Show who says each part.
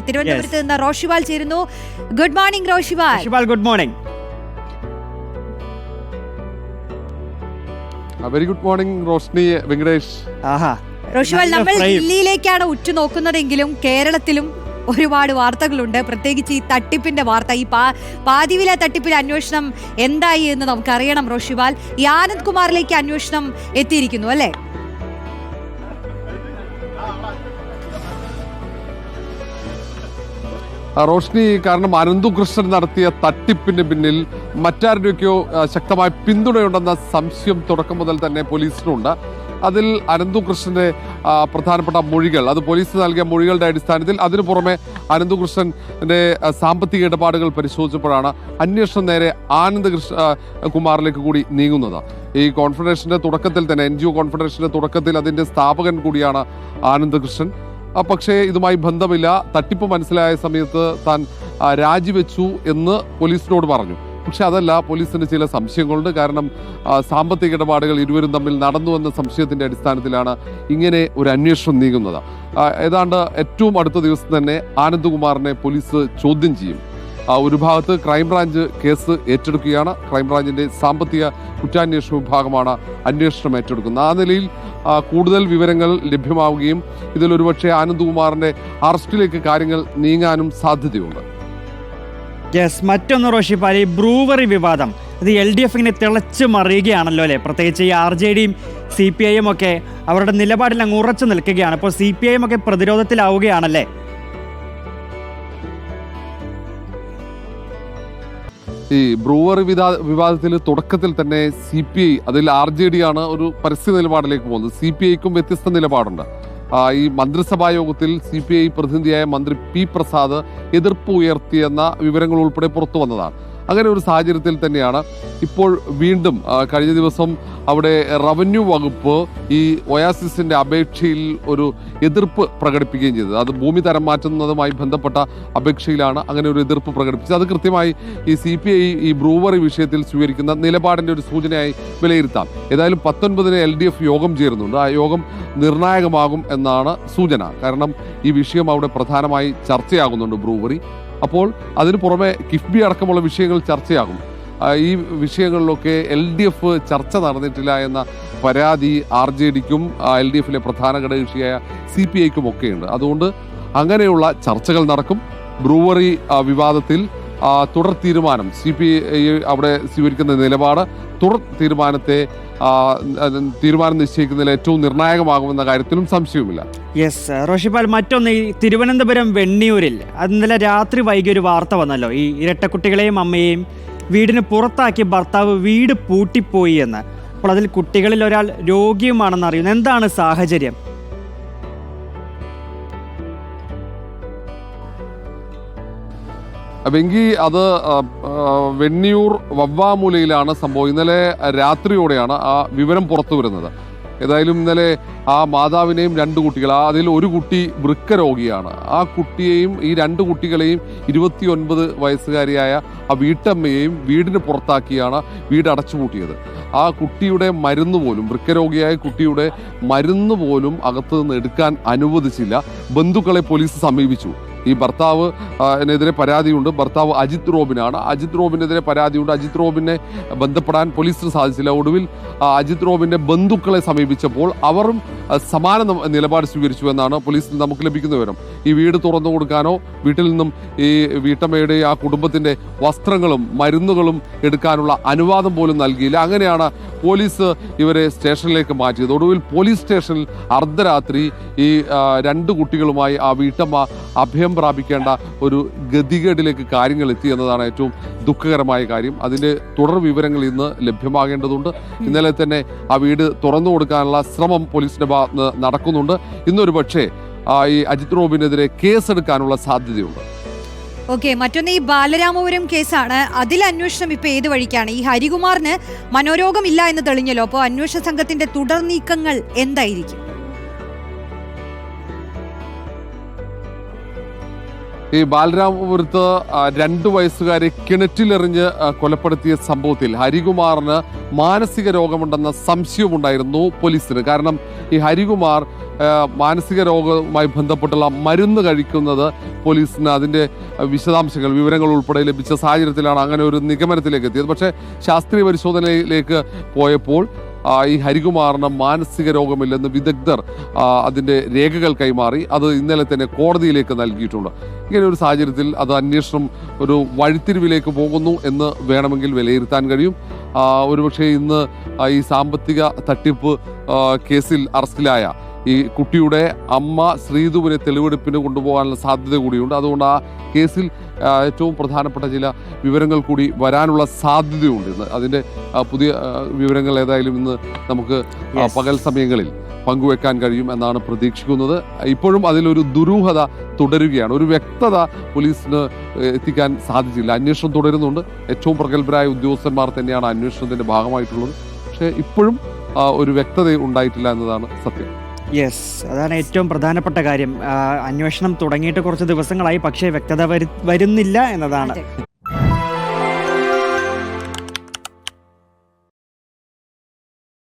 Speaker 1: തിരുവനന്തപുരത്ത് നിന്ന് റോഷിവാൽ ചേരുന്നു. ഗുഡ് മോർണിംഗ് റോഷിവാൽ
Speaker 2: ശിവാൽ good morning
Speaker 3: very good morning Roshni Venkatesh.
Speaker 2: ആഹാ.
Speaker 1: റോഷിവാൽ നമ്മൾ. ദില്ലിയിലേക്കാണ് ഉറ്റുനോക്കുന്നതെങ്കിലും കേരളത്തിലും ഒരുപാട് വാർത്തകളുണ്ട്. പ്രത്യേകിച്ച് ഈ തട്ടിപ്പിന്റെ വാർത്ത ഈ പാ പാതിവില തട്ടിപ്പിലെ അന്വേഷണം എന്തായി എന്ന് നമുക്കറിയണം റോഷിവാൽ ഈ ആനന്ദ് കുമാറിലേക്ക് അന്വേഷണം എത്തിയിരിക്കുന്നു അല്ലേ?
Speaker 3: റോഷ്നി കാരണം അനന്തു കൃഷ്ണൻ നടത്തിയ തട്ടിപ്പിന് പിന്നിൽ മറ്റാരുടെയൊക്കെയോ ശക്തമായ പിന്തുണയുണ്ടെന്ന സംശയം തുടക്കം മുതൽ തന്നെ പോലീസിനുണ്ട്. അതിൽ അനന്തു കൃഷ്ണന്റെ പ്രധാനപ്പെട്ട മൊഴികൾ അത് പോലീസ് നൽകിയ മൊഴികളുടെ അടിസ്ഥാനത്തിൽ അതിനു പുറമെ അനന്തു കൃഷ്ണന്റെ സാമ്പത്തിക ഇടപാടുകൾ പരിശോധിച്ചപ്പോഴാണ് അന്വേഷണം നേരെ ആനന്ദ് കൃഷ്ണ കുമാറിലേക്ക് കൂടി നീങ്ങുന്നത്. ഈ കോൺഫെഡറേഷന്റെ തുടക്കത്തിൽ തന്നെ എൻ ജി ഒ കോൺഫെഡറേഷന്റെ തുടക്കത്തിൽ അതിന്റെ സ്ഥാപകൻ കൂടിയാണ് ആനന്ദ് കൃഷ്ണൻ. പക്ഷേ ഇതുമായി ബന്ധമില്ല. തട്ടിപ്പ് മനസ്സിലായ സമയത്ത് താൻ രാജിവെച്ചു എന്ന് പോലീസിനോട് പറഞ്ഞു. പക്ഷെ അതല്ല പോലീസിന് ചില സംശയങ്ങളുണ്ട്. കാരണം സാമ്പത്തിക ഇടപാടുകൾ ഇരുവരും തമ്മിൽ നടന്നുവെന്ന സംശയത്തിന്റെ അടിസ്ഥാനത്തിലാണ് ഇങ്ങനെ ഒരു അന്വേഷണം നീങ്ങുന്നത്. ഏതാണ്ട് ഏറ്റവും അടുത്ത ദിവസം തന്നെ ആനന്ദ്കുമാറിനെ പോലീസ് ചോദ്യം ചെയ്യും. ഒരു ഭാഗത്ത് ക്രൈംബ്രാഞ്ച് കേസ് ഏറ്റെടുക്കുകയാണ്. ക്രൈംബ്രാഞ്ചിന്റെ സാമ്പത്തിക കുറ്റാന്വേഷണ വിഭാഗമാണ് അന്വേഷണം ഏറ്റെടുക്കുന്നത്. ആ നിലയിൽ കൂടുതൽ വിവരങ്ങൾ ലഭ്യമാവുകയും ഇതിൽ ഒരുപക്ഷെ ആനന്ദ്കുമാറിന്റെ അറസ്റ്റിലേക്ക് കാര്യങ്ങൾ നീങ്ങാനും സാധ്യതയുണ്ട്.
Speaker 2: യെസ് മറ്റൊന്ന് റോഷിപ്പാൽ ഈ ബ്രൂവറി വിവാദം. ഇത് എൽ ഡി എഫിനെ തിളച്ച് മറിയുകയാണല്ലോ അല്ലേ? പ്രത്യേകിച്ച് ഈ ആർ ജെ ഡിയും സി പി ഐ എം ഒക്കെ അവരുടെ നിലപാടിൽ അങ്ങ് ഉറച്ചു നിൽക്കുകയാണ്. അപ്പോൾ സി പി ഐ എം ഒക്കെ പ്രതിരോധത്തിലാവുകയാണല്ലേ?
Speaker 3: ഈ ബ്രൂവറി വിവാ വിവാദത്തിൽ തുടക്കത്തിൽ തന്നെ സി പി ഐ അതിൽ ആർ ജെ ഡി ആണ് ഒരു പരസ്യ നിലപാടിലേക്ക് പോകുന്നത്. സി പി ഐക്കും വ്യത്യസ്ത നിലപാടുണ്ട്. ഈ മന്ത്രിസഭാ യോഗത്തിൽ സി പി ഐ പ്രതിനിധിയായ മന്ത്രി പി പ്രസാദ് എതിർപ്പ് ഉയർത്തിയെന്ന വിവരങ്ങൾ ഉൾപ്പെടെ പുറത്തു വന്നതാണ്. അങ്ങനെ ഒരു സാഹചര്യത്തിൽ തന്നെയാണ് ഇപ്പോൾ വീണ്ടും കഴിഞ്ഞ ദിവസം അവിടെ റവന്യൂ വകുപ്പ് ഈ ഒയാസിസിന്റെ അപേക്ഷയിൽ ഒരു എതിർപ്പ് പ്രകടിപ്പിക്കുകയും ചെയ്തത്. അത് ഭൂമി തരം മാറ്റുന്നതുമായി ബന്ധപ്പെട്ട അപേക്ഷയിലാണ് അങ്ങനെ ഒരു എതിർപ്പ് പ്രകടിപ്പിച്ചത്. അത് കൃത്യമായി ഈ സി പി ഐ ഈ ബ്രൂവറി വിഷയത്തിൽ സ്വീകരിക്കുന്ന നിലപാടിന്റെ ഒരു സൂചനയായി വിലയിരുത്താം. ഏതായാലും പത്തൊൻപതിന് എൽ ഡി എഫ് യോഗം ചേരുന്നുണ്ട്. ആ യോഗം നിർണായകമാകും എന്നാണ് സൂചന. കാരണം ഈ വിഷയം അവിടെ പ്രധാനമായി ചർച്ചയാകുന്നുണ്ട് ബ്രൂവറി. അപ്പോൾ അതിന് പുറമെ കിഫ്ബി അടക്കമുള്ള വിഷയങ്ങൾ ചർച്ചയാകും. ഈ വിഷയങ്ങളിലൊക്കെ എൽ ഡി എഫ് ചർച്ച നടന്നിട്ടില്ല എന്ന പരാതി ആർ ജെ ഡിക്കും എൽ ഡി എഫിലെ പ്രധാന ഘടകകക്ഷിയായ സി പി ഐക്കും ഒക്കെയുണ്ട്. അതുകൊണ്ട് അങ്ങനെയുള്ള ചർച്ചകൾ നടക്കും. ബ്രൂവറി വിവാദത്തിൽ തുടർ തീരുമാനം സി പി ഐ അവിടെ സ്വീകരിക്കുന്ന നിലപാട് തുടർ തീരുമാനത്തെ തീരുമാനം നിശ്ചയിക്കുന്നതിൽ ഏറ്റവും നിർണായകമാകുമെന്ന കാര്യത്തിലും സംശയവുമില്ല.
Speaker 2: യെസ് റോഷിപ്പാൽ മറ്റൊന്ന് ഈ തിരുവനന്തപുരം വെണ്ണിയൂരിൽ ഇന്നലെ രാത്രി വൈകി ഒരു വാർത്ത വന്നല്ലോ. ഈ ഇരട്ടക്കുട്ടികളെയും അമ്മയെയും വീടിന് പുറത്താക്കി ഭർത്താവ് വീട് പൂട്ടിപ്പോയി എന്ന്. അപ്പോൾ അതിൽ കുട്ടികളിൽ ഒരാൾ രോഗിയുമാണെന്ന് അറിയുന്നു. എന്താണ് സാഹചര്യം?
Speaker 3: വെങ്കി അത് വെണ്ണിയൂർ വവ്വാമൂലയിലാണ് സംഭവം. ഇന്നലെ രാത്രിയോടെയാണ് ആ വിവരം പുറത്തു വരുന്നത്. ഏതായാലും ഇന്നലെ ആ മാതാവിനെയും രണ്ട് കുട്ടികൾ ആ അതിൽ ഒരു കുട്ടി വൃക്ക രോഗിയാണ് ആ കുട്ടിയെയും ഈ രണ്ട് കുട്ടികളെയും ഇരുപത്തിയൊൻപത് വയസ്സുകാരിയായ ആ വീട്ടമ്മയെയും വീടിന് പുറത്താക്കിയാണ് വീട് അടച്ചുപൂട്ടിയത്. ആ കുട്ടിയുടെ മരുന്ന് പോലും വൃക്കരോഗിയായ കുട്ടിയുടെ മരുന്ന് പോലും അകത്തു നിന്ന് എടുക്കാൻ അനുവദിച്ചില്ല. ബന്ധുക്കളെ പോലീസ് സമീപിച്ചു. ഈ ഭർത്താവ് എതിരെ പരാതിയുണ്ട്. ഭർത്താവ് അജിത് റോബിനാണ്. അജിത് റോബിനെതിരെ പരാതിയുണ്ട്. അജിത് റോബിനെ ബന്ധപ്പെടാൻ പോലീസിന് സാധിച്ചില്ല. ഒടുവിൽ അജിത് റോബിന്റെ ബന്ധുക്കളെ സമീപിച്ചപ്പോൾ അവരും സമാന നിലപാട് സ്വീകരിച്ചു എന്നാണ് പോലീസിൽ നമുക്ക് ലഭിക്കുന്ന വിവരം. ഈ വീട് തുറന്നു കൊടുക്കാനോ വീട്ടിൽ നിന്നും ഈ വീട്ടമ്മയുടെ ആ കുടുംബത്തിന്റെ വസ്ത്രങ്ങളും മരുന്നുകളും എടുക്കാനുള്ള അനുവാദം പോലും നൽകിയില്ല. അങ്ങനെയാണ് പോലീസ് ഇവരെ സ്റ്റേഷനിലേക്ക് മാറ്റിയത്. ഒടുവിൽ പോലീസ് സ്റ്റേഷനിൽ അർദ്ധരാത്രി ഈ രണ്ട് കുട്ടികളുമായി ആ വീട്ടമ്മ അഭയം പ്രാപിക്കേണ്ട ഒരു ഗതികേടിലേക്ക് കാര്യങ്ങൾ എത്തി എന്നതാണ് ഏറ്റവും ദുഃഖകരമായ കാര്യം. അതിന്റെ തുടർ വിവരങ്ങൾ ഇന്ന് ലഭ്യമാകേണ്ടതുണ്ട്. ഇന്നലെ തന്നെ ആ വീട് തുറന്നു കൊടുക്കാനുള്ള ശ്രമം പോലീസിന്റെ ഭാഗത്ത് നടക്കുന്നുണ്ട്. ഇന്നൊരു പക്ഷേ ഈ അജിത് റോബിനെതിരെ കേസെടുക്കാനുള്ള സാധ്യതയുണ്ട്.
Speaker 1: ഓക്കെ മറ്റൊന്ന് ഈ ബാലരാമപുരം കേസാണ്. അതിൽ അന്വേഷണം ഇപ്പൊ ഏത് വഴിക്കാണ്? ഈ ഹരികുമാറിന് മനോരോഗമില്ല എന്ന് തെളിഞ്ഞല്ലോ. അപ്പോൾ അന്വേഷണ സംഘത്തിന്റെ തുടർ നീക്കങ്ങൾ എന്തായിരിക്കും?
Speaker 3: ഈ ബാലരാമപുരത്ത് രണ്ടു വയസ്സുകാരെ കിണറ്റിലെറിഞ്ഞ് കൊലപ്പെടുത്തിയ സംഭവത്തിൽ ഹരികുമാറിന് മാനസിക രോഗമുണ്ടെന്ന സംശയമുണ്ടായിരുന്നു പോലീസിന്. കാരണം ഈ ഹരികുമാർ മാനസിക രോഗവുമായി ബന്ധപ്പെട്ടുള്ള മരുന്ന് കഴിക്കുന്നത് പോലീസിന് അതിന്റെ വിശദാംശങ്ങൾ വിവരങ്ങൾ ഉൾപ്പെടെ ലഭിച്ച സാഹചര്യത്തിലാണ് അങ്ങനെ ഒരു നിഗമനത്തിലേക്ക് എത്തിയത്. പക്ഷേ ശാസ്ത്രീയ പരിശോധനയിലേക്ക് പോയപ്പോൾ ഈ ഹരികുമാറിന് മാനസിക രോഗമില്ലെന്ന് വിദഗ്ധർ അതിന്റെ രേഖകൾ കൈമാറി അത് ഇന്നലെ തന്നെ കോടതിയിലേക്ക് നൽകിയിട്ടുണ്ട്. ഇങ്ങനെ ഒരു സാഹചര്യത്തിൽ അത് അന്വേഷണം ഒരു വഴിത്തിരിവിലേക്ക് പോകുന്നു എന്ന് വേണമെങ്കിൽ വിലയിരുത്താൻ കഴിയും. ഒരുപക്ഷെ ഇന്ന് ഈ സാമ്പത്തിക തട്ടിപ്പ് കേസിൽ അറസ്റ്റിലായ ഈ കുട്ടിയുടെ അമ്മ ശ്രീധുവിനെ തെളിവെടുപ്പിന് കൊണ്ടുപോകാനുള്ള സാധ്യത കൂടിയുണ്ട്. അതുകൊണ്ട് ആ കേസിൽ ഏറ്റവും പ്രധാനപ്പെട്ട ചില വിവരങ്ങൾ കൂടി വരാനുള്ള സാധ്യതയുണ്ട് ഇന്ന്. അതിന്റെ പുതിയ വിവരങ്ങൾ ഏതായാലും ഇന്ന് നമുക്ക് പകൽ സമയങ്ങളിൽ പങ്കുവെക്കാൻ കഴിയും എന്നാണ് പ്രതീക്ഷിക്കുന്നത്. ഇപ്പോഴും അതിലൊരു ദുരൂഹത തുടരുകയാണ്. ഒരു വ്യക്തത പോലീസിന് എത്തിക്കാൻ സാധിച്ചില്ല. അന്വേഷണം തുടരുന്നുണ്ട്. ഏറ്റവും പ്രഗത്ഭരായ ഉദ്യോഗസ്ഥന്മാർ തന്നെയാണ് അന്വേഷണത്തിന്റെ ഭാഗമായിട്ടുള്ളത്. പക്ഷേ ഇപ്പോഴും ഒരു വ്യക്തത ഉണ്ടായിട്ടില്ല എന്നതാണ് സത്യം.
Speaker 2: യെസ് അതാണ് ഏറ്റവും പ്രധാനപ്പെട്ട കാര്യം അന്വേഷണം തുടങ്ങിയിട്ട് കുറച്ച് ദിവസങ്ങളായി പക്ഷേ വ്യക്തത വരുന്നില്ല എന്നതാണ്.